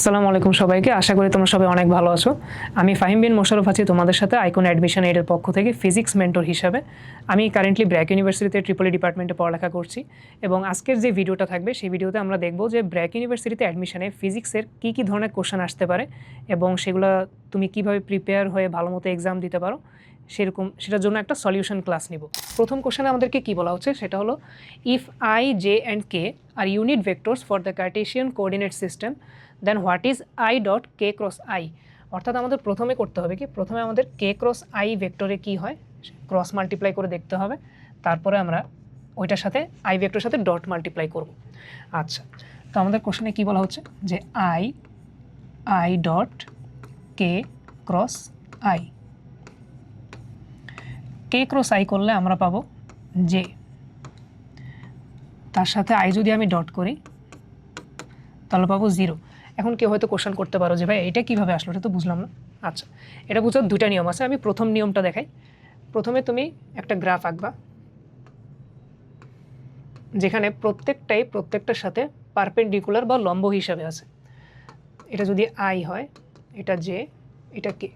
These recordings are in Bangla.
আসসালামু আলাইকুম সবাইকে। আশা করি তোমরা সবাই অনেক ভালো আছো। আমি ফাহিম বিন মোশারফ আছি তোমাদের সাথে আইকন অ্যাডমিশন এডের পক্ষ থেকে ফিজিক্স মেন্টর হিসাবে। আমি কারেন্টলি ব্র্যাক ইউনিভার্সিটিতে ট্রিপলি ডিপার্টমেন্টে পড়ালেখা করছি এবং আজকের যে ভিডিওটা থাকবে, সেই ভিডিওতে আমরা দেখব যে ব্র্যাক ইউনিভার্সিটিতে অ্যাডমিশনে ফিজিক্সের কী কী ধরনের কোশ্চেন আসতে পারে এবং সেগুলো তুমি কীভাবে প্রিপেয়ার হয়ে ভালো মতো এক্সাম দিতে পারো, সেরকম সেটার জন্য একটা সলিউশন ক্লাস নিব। প্রথম কোশ্চেনে আমাদেরকে কি বলা হচ্ছে? সেটা হলো if i j and k are unit vectors for the Cartesian coordinate system then what is i dot k cross i অর্থাৎ আমাদের প্রথমে করতে হবে কি? প্রথমে আমাদের কে ক্রস আই ভেক্টরে কি হয়? ক্রস মাল্টিপ্লাই করে দেখতে হবে। তারপরে আমরা ওইটার সাথে আই ভেক্টরের সাথে ডট মাল্টিপ্লাই করব। আচ্ছা তো আমাদের কোশ্চেনে কি বলা হচ্ছে? যে i i dot k cross i k cross i করলে আমরা পাবো যে তার সাথে আই যদি আমি ডট করি, তাহলে পাবো জিরো এখন কেউ হয়তো কোশ্চেন করতে পারো যে, ভাই, এটা কীভাবে আসলো? এটা তো বুঝলাম না। আচ্ছা এটা বুঝার দুইটা নিয়ম আছে। আমি প্রথম নিয়মটা দেখাই। প্রথমে তুমি একটা গ্রাফ আঁকবা, যেখানে প্রত্যেকটাই প্রত্যেকটার সাথে পারপেন্ডিকুলার বা লম্ব হিসাবে আছে। এটা যদি আই হয়, এটা জে এটা কে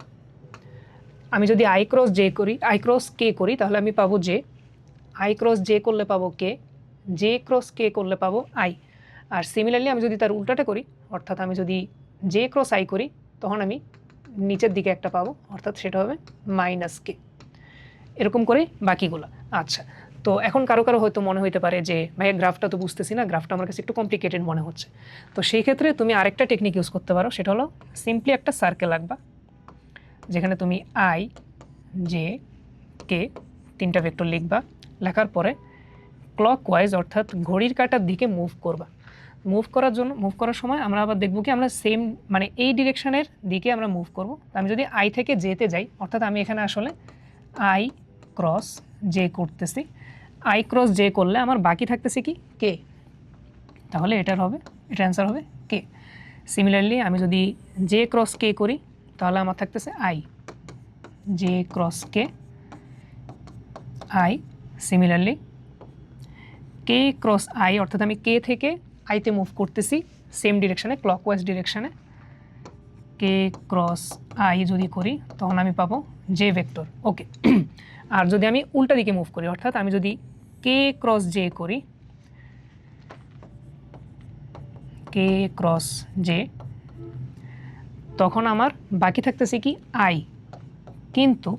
আমি যদি আই ক্রস জে করি আই ক্রস কে করি, তাহলে আমি পাবো জে আই ক্রস জে করলে পাবো কে জে ক্রস কে করলে পাবো আই আর সিমিলারলি আমি যদি তার উল্টাটা করি, অর্থাৎ আমি যদি জে ক্রস আই করি, তখন আমি নিচের দিকে একটা পাবো, অর্থাৎ সেটা হবে মাইনাস কে এরকম করে বাকিগুলো। আচ্ছা তো এখন কারও কারও হয়তো মনে হইতে পারে যে ভাই গ্রাফটা তো বুঝতেছি না গ্রাফটা আমার কাছে একটু কমপ্লিকেটেড মনে হচ্ছে। তো সেই ক্ষেত্রে তুমি আরেকটা টেকনিক ইউজ করতে পারো, সেটা হলো সিম্পলি একটা সার্কেল আঁকবা, যেখানে তুমি আই জে কে তিনটা ভেক্টর লিখবা, লেখার পরে ক্লক ওয়াইজ অর্থাৎ ঘড়ির কাটার দিকে মুভ করবা। মুভ করার জন্য মুভ করার সময় আমরা আবার দেখব কি আমরা সেম মানে এই ডিরেকশনের দিকে আমরা মুভ করব। আমি যদি আই থেকে জেতে যাই, অর্থাৎ আমি এখানে আসলে আই ক্রস জে করতেছি। আই ক্রস জে করলে আমার বাকি থাকতেছে কি? কে তাহলে এটার হবে, এটা অ্যান্সার হবে কে সিমিলারলি আমি যদি জে ক্রস কে করি, তাহলে আমার থাকতেছে i j cross k i similarly k cross i অর্থাৎ আমি কে থেকে আইতে মুভ করতেছি সেম ডিরেকশানে ক্লকওয়াইজ ডিরেকশানে কে ক্রস আই যদি করি, তখন আমি পাবো জে ভেক্টর ওকে আর যদি আমি উল্টা দিকে মুভ করি, অর্থাৎ আমি যদি কে ক্রস জে করি কে ক্রস জে তখন আমার বাকি থাকতেছে কি আই কিন্তু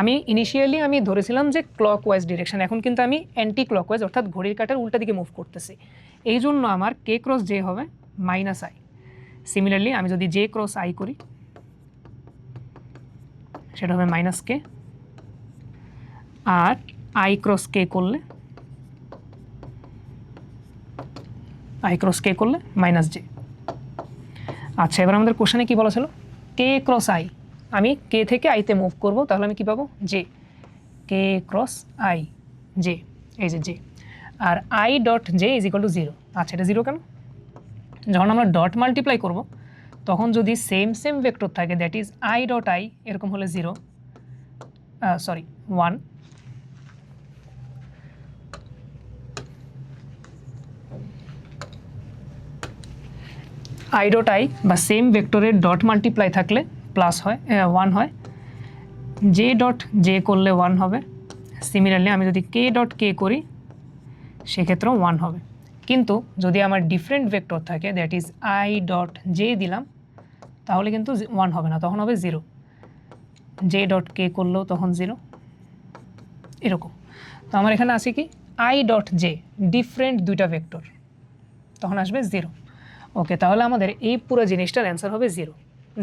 আমি ইনিশিয়ালি আমি ধরেছিলাম যে ক্লক ওয়াইজ ডিরেকশন এখন কিন্তু আমি অ্যান্টি ক্লক ওয়াইজ অর্থাৎ ঘড়ির কাটার উল্টা দিকে মুভ করতেছি। এই জন্য আমার কে ক্রস জে হবে মাইনাস আই সিমিলারলি আমি যদি জে ক্রস আই করি, সেটা হবে মাইনাস কে আর আই ক্রস কে করলে আই ক্রস কে করলে মাইনাস জে আচ্ছা এবার আমাদের কোশ্চেনে কী বলা ছিল? কে ক্রস আই আমি কে থেকে আইতে মুভ করব, তাহলে আমি কি পাবো? J k cross i j এই যে J R i dot j is equal to zero আচ্ছা এটা জিরো কেন? যখন আমরা ডট মাল্টিপ্লাই করব, তখন যদি সেম সেম ভেক্টর থাকে that is i dot i এরকম হলে zero sorry one i dot i বা সেম ভেক্টরের ডট মাল্টিপ্লাই থাকলে প্লাস হয় ওয়ান হয়। জে ডট জে করলে ওয়ান হবে। সিমিলারলি আমি যদি কে ডট কে করি সেক্ষেত্রেও ওয়ান হবে। কিন্তু যদি আমার ডিফারেন্ট ভেক্টর থাকে that is i dot j দিলাম, তাহলে কিন্তু ওয়ান হবে না, তখন হবে জিরো জে ডট কে করলেও তখন জিরো এরকম। তো আমার এখানে আছে কি? আই ডট জে ডিফারেন্ট দুইটা ভেক্টর তখন আসবে জিরো ওকে তাহলে আমাদের এই পুরো জিনিসটার অ্যান্সার হবে জিরো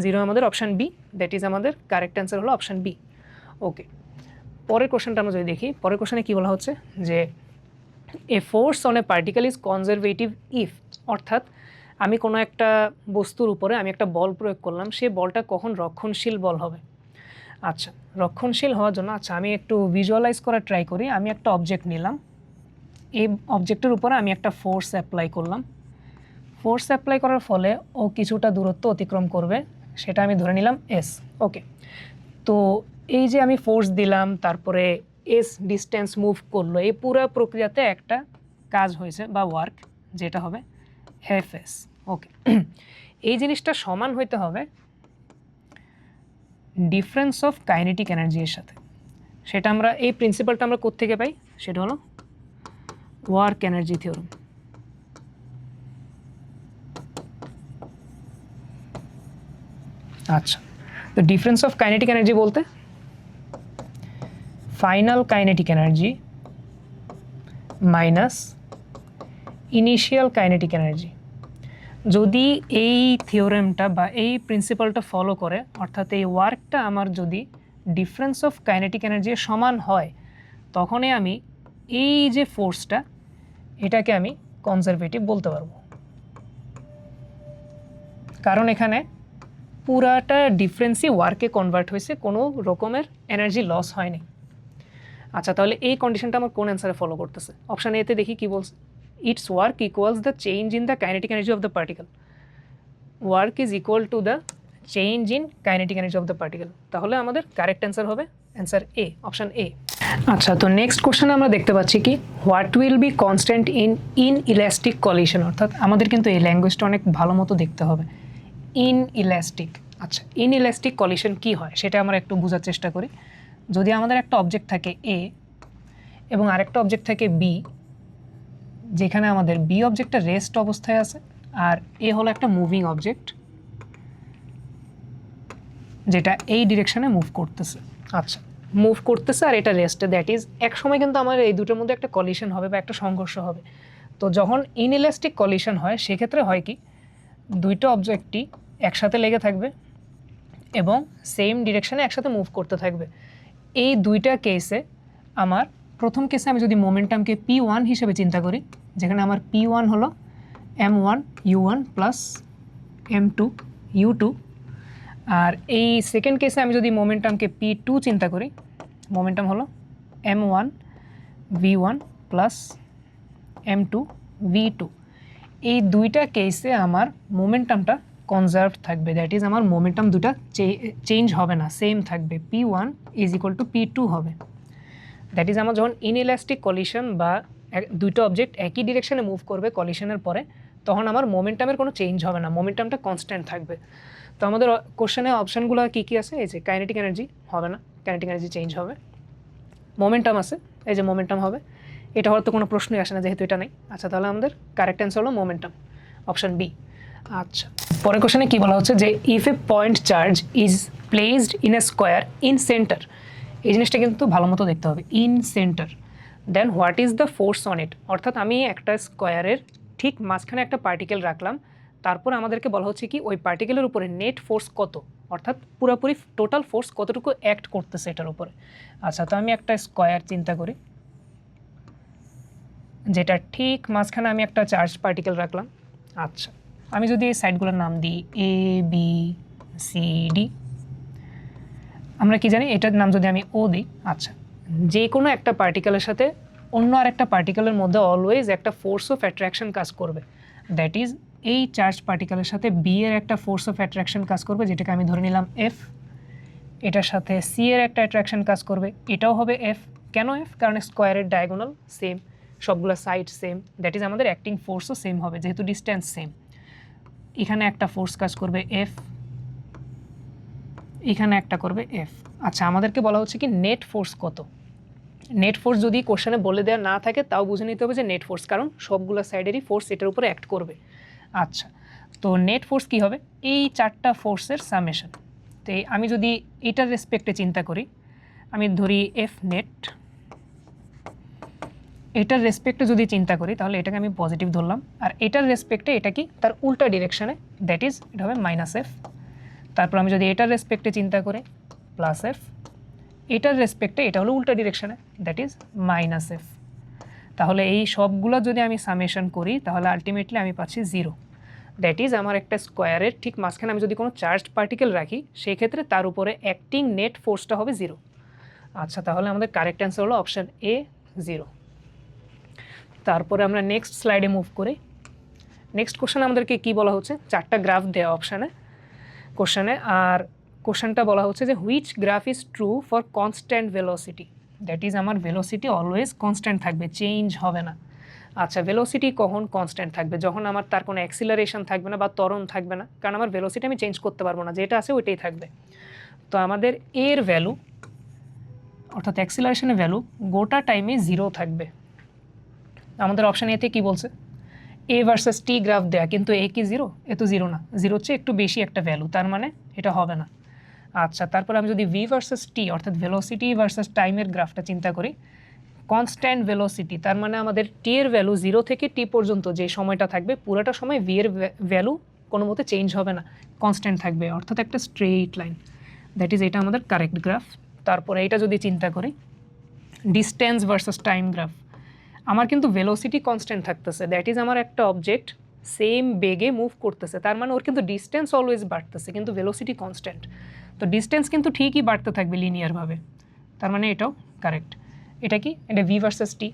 জিরো আমাদের অপশান বি দ্যাট ইজ আমাদের কারেক্ট অ্যান্সার হলো অপশান বি ওকে পরের কোশ্চেনটা আমরা যদি দেখি, পরের কোশ্চেনে কী বলা হচ্ছে? যে a force on a particle is conservative if অর্থাৎ আমি কোনো একটা বস্তুর উপরে আমি একটা বল প্রয়োগ করলাম, সে বলটা কখন রক্ষণশীল বল হবে? আচ্ছা রক্ষণশীল হওয়ার জন্য আচ্ছা আমি একটু ভিজুয়ালাইজ করার ট্রাই করি। আমি একটা অবজেক্ট নিলাম। এই অবজেক্টের উপরে আমি একটা ফোর্স অ্যাপ্লাই করলাম। ফোর্স অ্যাপ্লাই করার ফলে ও কিছুটা দূরত্ব অতিক্রম করবে, সেটা আমি ধরে নিলাম এস ওকে তো এই যে আমি ফোর্স দিলাম, তারপরে এস ডিস্টেন্স মুভ করল। এই পুরো প্রক্রিয়াতে একটা কাজ হয়েছে বা ওয়ার্ক যেটা হবে এফ এস ওকে এই জিনিসটা সমান হইতে হবে ডিফারেন্স অফ কাইনেটিক এনার্জি এর সাথে। সেটা আমরা, এই প্রিন্সিপালটা আমরা কোত্থেকে পাই? সেটা হলো ওয়ার্ক এনার্জি থিওরাম আচ্ছা তো ডিফারেন্স অফ কাইনেটিক এনার্জি বলতে final kinetic energy minus initial kinetic energy যদি এই থিওরেমটা বা এই প্রিন্সিপালটা ফলো করে, অর্থাৎ এই ওয়ার্কটা আমার যদি ডিফারেন্স অফ কাইনেটিক এনার্জি সমান হয়, তখনই আমি এই যে ফোর্সটা এটাকে আমি কনজারভেটিভ বলতে পারব। কারণ এখানে পুরাটা ডিফারেন্সই ওয়ার্কে কনভার্ট হয়েছে, কোনো রকমের এনার্জি লস হয়নি। আচ্ছা তাহলে এই কন্ডিশনটা আমার কোন অ্যান্সারে ফলো করতেছে? অপশান এতে দেখি কি বলছে। It's work equals the change in the kinetic energy of the particle work is equal to the change in kinetic energy of the particle তাহলে আমাদের কারেক্ট অ্যান্সার হবে অ্যান্সার এ অপশান এ আচ্ছা তো নেক্সট কোশ্চেনে আমরা দেখতে পাচ্ছি কি? What will be constant in in elastic collision অর্থাৎ আমাদের কিন্তু এই ল্যাঙ্গুয়েজটা অনেক ভালো মতো দেখতে হবে। ইন ইলাস্টিক আচ্ছা ইন ইলাস্টিক কলিশন কী হয়? সেটা আমরা একটু বোঝার চেষ্টা করি। যদি আমাদের একটা অবজেক্ট থাকে এ এবং আরেকটা অবজেক্ট থাকে বি যেখানে আমাদের বি অবজেক্টটা রেস্ট অবস্থায় আছে আর এ হলো একটা মুভিং অবজেক্ট যেটা এই ডিরেকশনে মুভ করতেছে। আচ্ছা মুভ করতেছে আর এটা রেস্টে দ্যাট ইজ এক সময় কিন্তু আমার এই দুটোর মধ্যে একটা কলিশন হবে বা একটা সংঘর্ষ হবে। তো যখন ইনইলাস্টিক কলিশন হয়, সেক্ষেত্রে হয় কি, দুইটা অবজেক্টটি একসাথে লেগে থাকবে এবং সেম ডিরেকশানে একসাথে মুভ করতে থাকবে। এই দুইটা কেসে আমার প্রথম কেসে আমি যদি মোমেন্টামকে পি ওয়ান হিসেবে চিন্তা করি, যেখানে আমার পি ওয়ান হলো m one u one plus m two u two আর এই সেকেন্ড কেসে আমি যদি মোমেন্টামকে পি টু চিন্তা করি মোমেন্টাম হলো m one v one plus m two v two এই দুইটা কেসে আমার মোমেন্টামটা কনজার্ভ থাকবে। দ্যাট ইজ আমার মোমেন্টাম দুটা চেঞ্জ হবে না সেম থাকবে। P one is equal to p two হবে। দ্যাট ইজ আমার যখন ইনইলাস্টিক কলিশন বা দুইটা অবজেক্ট একই ডিরেকশনে মুভ করবে কলিশনের পরে, তখন আমার মোমেন্টামের কোনো চেঞ্জ হবে না। মোমেন্টামটা কনস্ট্যান্ট থাকবে। তো আমাদের কোশ্চেনে অপশানগুলো কী কী আছে? এই যে কাইনেটিক এনার্জি হবে না কাইনেটিক এনার্জি চেঞ্জ হবে। মোমেন্টাম আছে, এই যে মোমেন্টাম হবে। এটা হওয়ার তো কোনো প্রশ্নই আসে না, যেহেতু এটা নেই। আচ্ছা তাহলে আমাদের কারেক্ট অ্যান্সার হলো মোমেন্টাম অপশান বি আচ্ছা। পরের কোশ্চেনে কী বলা হচ্ছে যে if a point charge is placed in a square in centre এই জিনিসটা কিন্তু ভালো মতো দেখতে হবে in centre then what is the force on it অর্থাৎ আমি একটা স্কোয়ারের ঠিক মাঝখানে একটা পার্টিকেল রাখলাম, তারপর আমাদেরকে বলা হচ্ছে কি ওই পার্টিকেলের উপরে নেট ফোর্স কত? অর্থাৎ পুরোপুরি টোটাল ফোর্স কতটুকু অ্যাক্ট করতেছে এটার উপরে। আচ্ছা তো আমি একটা স্কোয়ার চিন্তা করি, যেটা ঠিক মাঝখানে আমি একটা চার্জ পার্টিকেল রাখলাম। আচ্ছা আমি যদি এই সাইডগুলোর নাম দিই এ বি সি ডি আমরা কি জানি? এটার নাম যদি আমি ও দিই আচ্ছা। যে কোনো একটা পার্টিকেলের সাথে অন্য আর একটা পার্টিকেলের মধ্যে অলওয়েজ একটা ফোর্স অফ অ্যাট্রাকশন কাজ করবে। দ্যাট ইজ এই চার্জ পার্টিকেলের সাথে বি এর একটা ফোর্স অফ অ্যাট্রাকশন কাজ করবে, যেটাকে আমি ধরে নিলাম এফ এটার সাথে সি এর একটা অ্যাট্রাকশন কাজ করবে, এটাও হবে এফ কেন এফ কারণ স্কোয়ারের ডায়াগোনাল সেম সবগুলো সাইড সেম দ্যাট ইজ আমাদের অ্যাক্টিং ফোর্সও সেম হবে, যেহেতু ডিস্ট্যান্স সেম এখানে একটা ফোর্স কাজ করবে এফ এখানে একটা করবে এফ আচ্ছা আমাদেরকে বলা হচ্ছে কি নেট ফোর্স কত? নেট ফোর্স যদি কোশ্চেনে বলে দেওয়া না থাকে, তাও বুঝে নিতে হবে যে নেট ফোর্স কারণ সবগুলো সাইডেরই ফোর্স এটার উপরে অ্যাক্ট করবে। আচ্ছা তো নেট ফোর্স কি হবে? এই চারটা ফোর্সের সামেশন তো আমি যদি এটার রেসপেক্টে চিন্তা করি, আমি ধরি এফ নেট এটার রেসপেক্টে যদি চিন্তা করি, তাহলে এটাকে আমি পজিটিভ ধরলাম। আর এটার রেসপেক্টে এটা কি? তার উল্টা ডিরেকশানে দ্যাট ইজ এটা হবে মাইনাস এফ তারপর আমি যদি এটার রেসপেক্টে চিন্তা করি প্লাস এফ এটার রেসপেক্টে এটা হলো উল্টা ডিরেকশানে দ্যাট ইজ মাইনাস এফ তাহলে এই সবগুলো যদি আমি সামেশন করি, তাহলে আলটিমেটলি আমি পাচ্ছি জিরো দ্যাট ইজ আমার একটা স্কোয়ারের ঠিক মাঝখানে আমি যদি কোনো চার্জড পার্টিকেল রাখি সেই ক্ষেত্রে তার উপরে অ্যাক্টিং নেট ফোর্সটা হবে জিরো আচ্ছা তাহলে আমাদের কারেক্ট অ্যান্সার হলো অপশান এ জিরো তারপরে আমরা নেক্সট স্লাইডে মুভ করি। নেক্সট কোশ্চেন আমাদেরকে কি বলা হচ্ছে? চারটা গ্রাফ দেওয়া অপশানে কোশ্চেনে আর কোশ্চেনটা বলা হচ্ছে যে which graph is true for constant velocity that is আমার ভেলোসিটি অলওয়েজ কনস্ট্যান্ট থাকবে চেঞ্জ হবে না। আচ্ছা ভেলোসিটি কখন কনস্ট্যান্ট থাকবে? যখন আমার তার কোনো অ্যাক্সিলারেশন থাকবে না বা ত্বরণ থাকবে না, কারণ আমার ভেলোসিটি আমি চেঞ্জ করতে পারব না, যেটা আছে ওইটাই থাকবে। তো আমাদের এর ভ্যালু অর্থাৎ অ্যাক্সিলারেশনের ভ্যালু গোটা টাইমে জিরো থাকবে। আমাদের অপশান এতে কি বলছে? এ ভার্সেস টি গ্রাফ দেয়া, কিন্তু এ কি জিরো এ তো জিরো না। জিরো হচ্ছে একটু বেশি একটা ভ্যালু তার মানে এটা হবে না। আচ্ছা তারপর আমি যদি ভি ভার্সেস টি অর্থাৎ ভেলোসিটি ভার্সেস টাইমের গ্রাফটা চিন্তা করি কনস্ট্যান্ট ভেলোসিটি তার মানে আমাদের টি এর ভ্যালু জিরো থেকে টি পর্যন্ত যে সময়টা থাকবে, পুরোটা সময় ভি এর ভ্যালু কোনো মতে চেঞ্জ হবে না। কনস্ট্যান্ট থাকবে, অর্থাৎ একটা স্ট্রেইট লাইন দ্যাট ইজ এটা আমাদের কারেক্ট গ্রাফ তারপরে এটা যদি চিন্তা করি ডিস্টেন্স ভার্সেস টাইম গ্রাফ আমার কিন্তু ভেলোসিটি কনস্ট্যান্ট থাকতেছে। দ্যাট ইজ আমার একটা অবজেক্ট সেম বেগে মুভ করতেছে। তার মানে ওর কিন্তু ডিস্টেন্স অলওয়েজ বাড়তেছে, কিন্তু ভেলোসিটি কনস্ট্যান্ট তো ডিস্টেন্স কিন্তু ঠিকই বাড়তে থাকবে লিনিয়ারভাবে তার মানে এটাও কারেক্ট এটা কি? এটা ভি ভার্সেস টি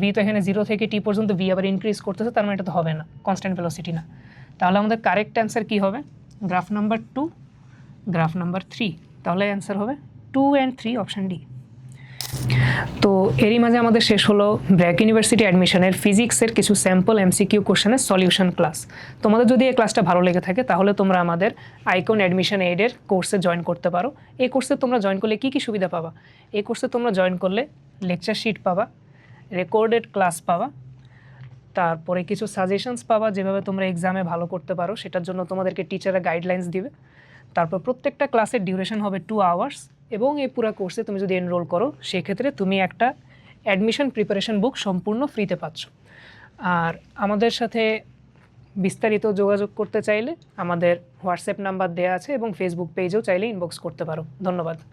ভি তো এখানে জিরো থেকে টি পর্যন্ত ভি আবার ইনক্রিজ করতেছে, তার মানে এটা তো হবে না। কনস্ট্যান্ট ভেলোসিটি না। তাহলে আমাদের কারেক্ট অ্যান্সার কী হবে? Graph number two graph number three তাহলে অ্যান্সার হবে two and three option D তো এরই মাঝে আমাদের শেষ হলো ব্র্যাক ইউনিভার্সিটি অ্যাডমিশনের ফিজিক্সের কিছু স্যাম্পল এমসিকিউ কোশ্চেনের সলিউশন ক্লাস। তোমাদের যদি এই ক্লাসটা ভালো লেগে থাকে, তাহলে তোমরা আমাদের আইকন অ্যাডমিশন এইডের কোর্সে জয়েন করতে পারো। এই কোর্সে তোমরা জয়েন করলে কী কী সুবিধা পাবা? এই কোর্সে তোমরা জয়েন করলে লেকচার শিট পাবা, রেকর্ডেড ক্লাস পাবা, তারপরে কিছু সাজেশনস পাবা যেভাবে তোমরা এক্সামে ভালো করতে পারো, সেটার জন্য তোমাদেরকে টিচাররা গাইডলাইন্স দিবে। তারপর প্রত্যেকটা ক্লাসের ডিউরেশন হবে টু আওয়ার্স এবং এই পুরো কোর্সে তুমি যদি এনরোল করো, সেক্ষেত্রে তুমি একটা অ্যাডমিশন প্রিপারেশন বুক সম্পূর্ণ ফ্রিতে পাচ্ছ। আর আমাদের সাথে বিস্তারিত যোগাযোগ করতে চাইলে আমাদের হোয়াটসঅ্যাপ নাম্বার দেওয়া আছে এবং ফেসবুক পেজেও চাইলে ইনবক্স করতে পারো। ধন্যবাদ।